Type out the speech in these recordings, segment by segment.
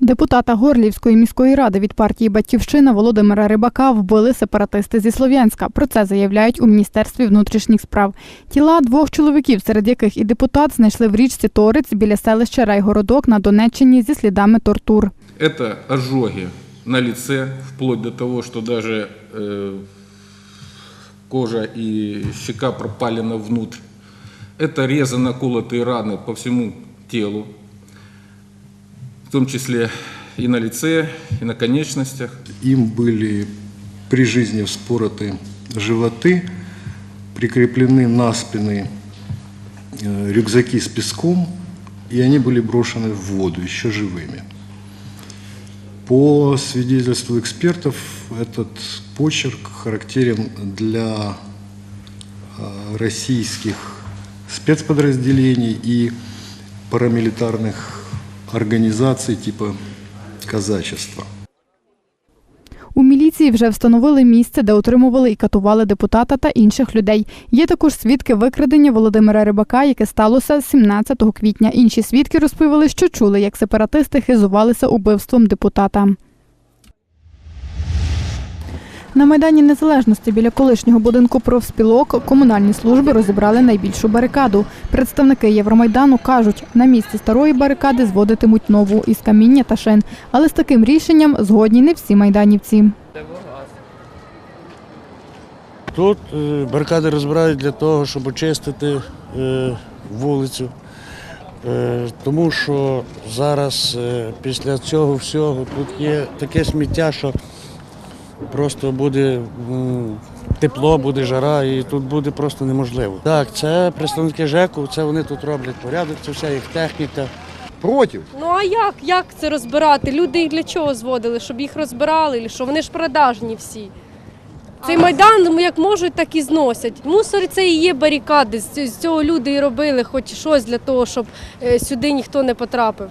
Депутата Горлівської міської ради від партії Батьківщина Володимира Рибака вбили сепаратисти зі Слов'янська. Про це заявляють у міністерстві внутрішніх справ. Тіла двох чоловіків, серед яких і депутат, знайшли в річці Торець біля селища Райгородок на Донеччині зі слідами тортур. Это ожоги на лице, вплоть до того, что даже э, кожа и щека пропалена внутрь. Это резано-колотые раны по всему телу, В том числе и на лице, и на конечностях. Им были при жизни вспороты животы, прикреплены на спины э, рюкзаки с песком, и они были брошены в воду еще живыми. По свидетельству экспертов, этот почерк характерен для э, российских спецподразделений и парамилитарных организаций типу казачества. У міліції вже встановили місце, де утримували і катували депутата та інших людей. Є також свідки викрадення Володимира Рибака, яке сталося 17 квітня. Інші свідки розповіли, що чули, як сепаратисти хизувалися убивством депутата. На Майдані Незалежності біля колишнього будинку профспілок комунальні служби розібрали найбільшу барикаду. Представники Євромайдану кажуть, на місці старої барикади зводитимуть нову із каміння та шин. Але з таким рішенням згодні не всі майданівці. Тут е, барикади розбирають для того, щоб очистити е, вулицю. Е, Тому що зараз після цього всього тут є таке сміття, що просто буде тепло, буде жара, і тут буде просто неможливо. Так, це представники ЖЕКу, це вони тут роблять порядок, це вся їх техніка. Против. Ну а як? Як це розбирати? Люди їх для чого зводили? Щоб їх розбирали, що вони ж продажні всі. Цей майдан ну, як можуть, так і зносять. Мусор це і є барикади. З цього люди і робили хоч щось для того, щоб е, сюди ніхто не потрапив.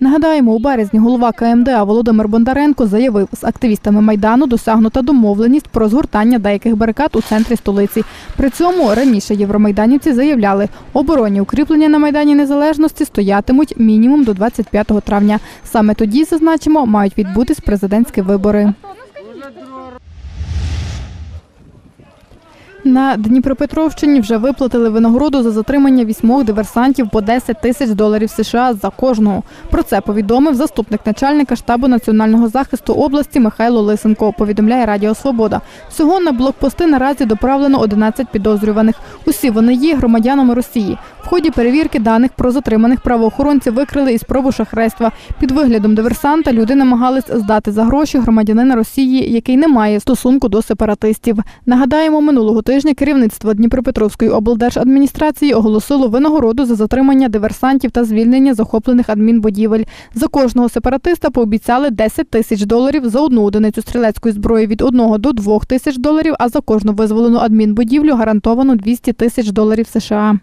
Нагадаємо, у березні голова КМДА Володимир Бондаренко заявив, з активістами майдану досягнута домовленість про згортання деяких барикад у центрі столиці. При цьому раніше євромайданівці заявляли, оборонні укріплення на майдані незалежності стоятимуть мінімум до 25 травня. Саме тоді зазначимо, мають відбутись президентські вибори. На Дніпропетровщині вже виплатили винагороду за затримання вісьмох диверсантів по 10 тисяч доларів США за кожного. Про це повідомив заступник начальника штабу національного захисту області Михайло Лисенко. Повідомляє Радіо Свобода. Всього на блокпости наразі доправлено 11 підозрюваних. Усі вони є громадянами Росії. В ході перевірки даних про затриманих правоохоронці викрили і спробу шахрайства. Під виглядом диверсанта люди намагались здати за гроші громадянина Росії, який не має стосунку до сепаратистів. Нагадаємо, минулого тижня керівництво Дніпропетровської облдержадміністрації оголосило винагороду за затримання диверсантів та звільнення захоплених адмінбудівель. За кожного сепаратиста пообіцяли 10 тисяч доларів за одну одиницю стрілецької зброї від 1 до 2 тисяч доларів, а за кожну визволену адмінбудівлю гарантовано 200 тисяч доларів США.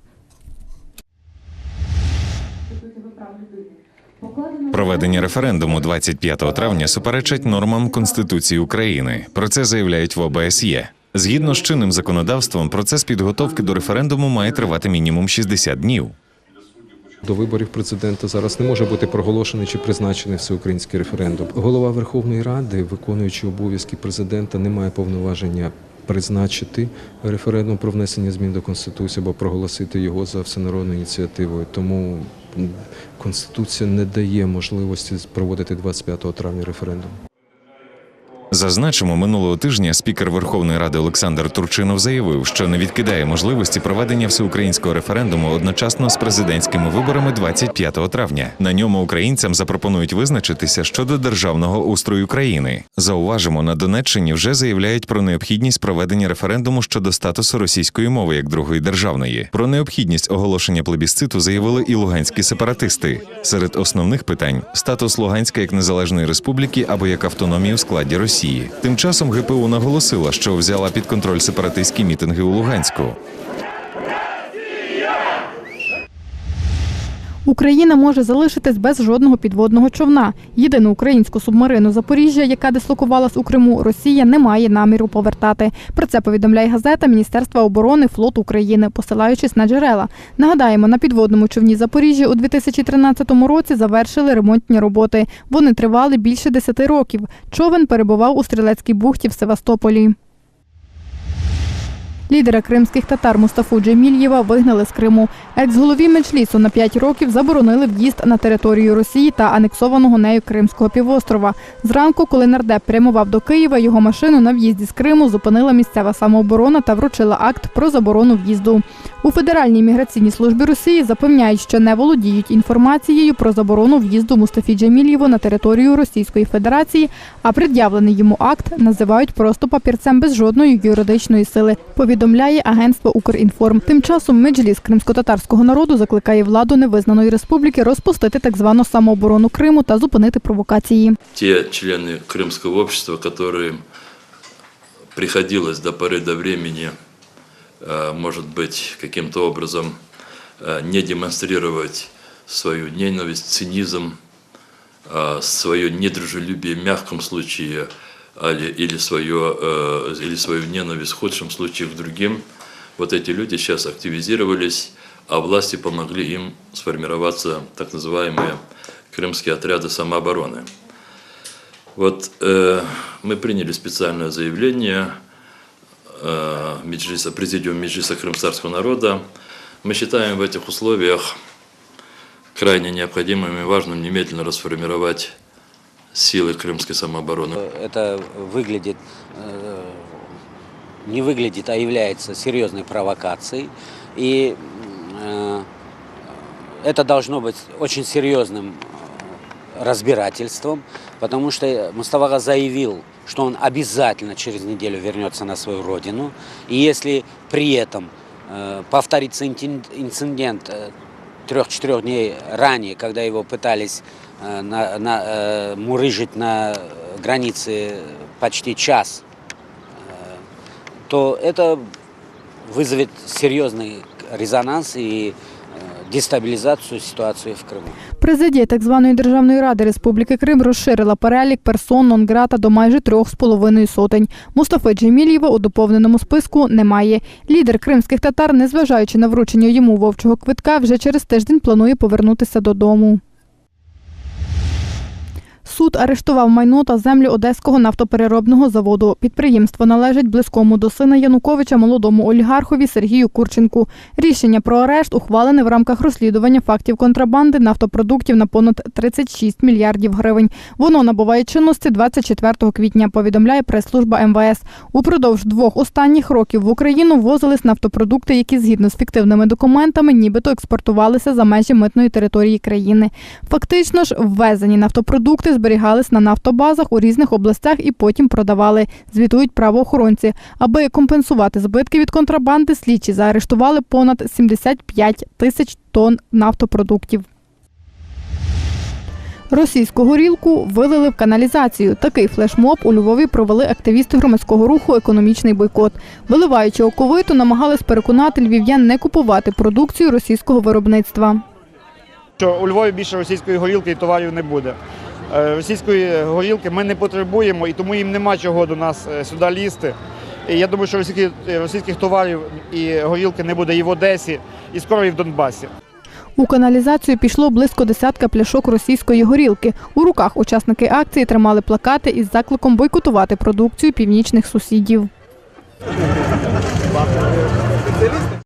Проведення референдуму 25 травня суперечить нормам Конституції України. Про це заявляють в ОБСЄ. Згідно з чинним законодавством, процес підготовки до референдуму має тривати мінімум 60 днів. До виборів президента зараз не може бути проголошений чи призначений всеукраїнський референдум. Голова Верховної Ради, виконуючи обов'язки президента, не має повноваження призначити референдум про внесення змін до конституції або проголосити його за всенародною ініціативою. Тому конституція не дає можливості проводити 25 травня референдум. Зазначимо, минулого тижня спікер Верховної Ради Олександр Турчинов заявив, що не відкидає можливості проведення всеукраїнського референдуму одночасно з президентськими виборами 25 травня. На ньому українцям запропонують визначитися щодо державного устрою країни. Зауважимо, на Донеччині вже заявляють про необхідність проведення референдуму щодо статусу російської мови як другої державної. Про необхідність оголошення плебісциту заявили і луганські сепаратисти. Серед основних питань статус Луганська як незалежної республіки або як автономії у складі Росії. Тим часом ГПУ наголосила, що взяла під контроль сепаратистські мітинги у Луганську. Україна може залишитись без жодного підводного човна. Єдину українську субмарину Запоріжжя, яка дислокувалась у Криму, Росія не має наміру повертати. Про це повідомляє газета Міністерства оборони флот України, посилаючись на джерела. Нагадаємо, на підводному човні Запоріжжя у 2013 році завершили ремонтні роботи. Вони тривали більше 10 років. Човен перебував у стрілецькій бухті в Севастополі. Лідера кримських татар Мустафу Джемільєва вигнали з Криму. Екс-голові Меджлісу на 5 років заборонили в'їзд на територію Росії та анексованого нею Кримського півострова. Зранку, коли нардеп прямував до Києва, його машину на в'їзді з Криму зупинила місцева самооборона та вручила акт про заборону в'їзду. У Федеральній міграційній службі Росії запевняють, що не володіють інформацією про заборону в'їзду Мустафі Джемільєву на територію Російської Федерації, а пред'явлений йому акт називають просто папірцем без жодної юридичної сили Повідомляє агентство Укрінформ. Тим часом Меджліс кримсько-татарського народу закликає владу невизнаної республіки розпустити так звану самооборону Криму та зупинити провокації. те члены крымского общества, которым приходилось до поры до времени, э, может быть, каким-то образом э, не демонстрировать свою ненависть, цинизм, э, свое недружелюбие в мягком случае али- или, свое, э, или свою ненависть в худшем случае к другим. Вот эти люди сейчас активизировались, а власти помогли им сформироваться так называемые крымские отряды самообороны. Вот э, мы приняли специальное заявление э, Меджлиса, президиума Меджлиса Крымсарского народа. Мы считаем в этих условиях крайне необходимым и важным немедленно расформировать силы крымской самообороны. это выглядит, э, не выглядит, а является серьезной провокацией. И э, это должно быть очень серьезным э, разбирательством, потому что Мустафа заявил, что он обязательно через неделю вернется на свою родину. И если при этом повторится инцидент трех-четырех дней ранее, когда его пытались э, на, на, э, мурыжить на границе почти час, э, то это вызовет серьезный резонанс и э, ситуації в Криму. Президія так званої Державної ради Республіки Крим розширила перелік персон нон-грата до майже трьох з половиною сотень. Мустафи Джемілєва у доповненому списку немає. Лідер кримських татар, незважаючи на вручення йому вовчого квитка, вже через тиждень планує повернутися додому. Суд арештував майно та землю Одеського нафтопереробного заводу. Підприємство належить близькому до сина Януковича молодому олігархові Сергію Курченку. Рішення про арешт ухвалене в рамках розслідування фактів контрабанди нафтопродуктів на понад 36 мільярдів гривень. Воно набуває чинності 24 квітня, повідомляє прес-служба МВС. Упродовж двох останніх років в Україну ввозились нафтопродукти, які згідно з фіктивними документами нібито експортувалися за межі митної території країни. Фактично ж, ввезені нафтопродукти зберігались на нафтобазах у різних областях і потім продавали, звітують правоохоронці. Аби компенсувати збитки від контрабанди, слідчі заарештували понад 75 тисяч тонн нафтопродуктів. Російську горілку вилили в каналізацію. Такий флешмоб у Львові провели активісти громадського руху Економічний бойкот. Виливаючи оковиту, намагались переконати львів'ян не купувати продукцію російського виробництва. що у Львові більше російської горілки і товарів не буде. Е, Російської горілки ми не потребуємо і тому їм нема чого до нас е, сюди лізти. І я думаю, що російських, російських товарів і горілки не буде і в Одесі, і скоро і в Донбасі. У каналізацію пішло близько десятка пляшок російської горілки. У руках учасники акції тримали плакати із закликом бойкотувати продукцію північних сусідів.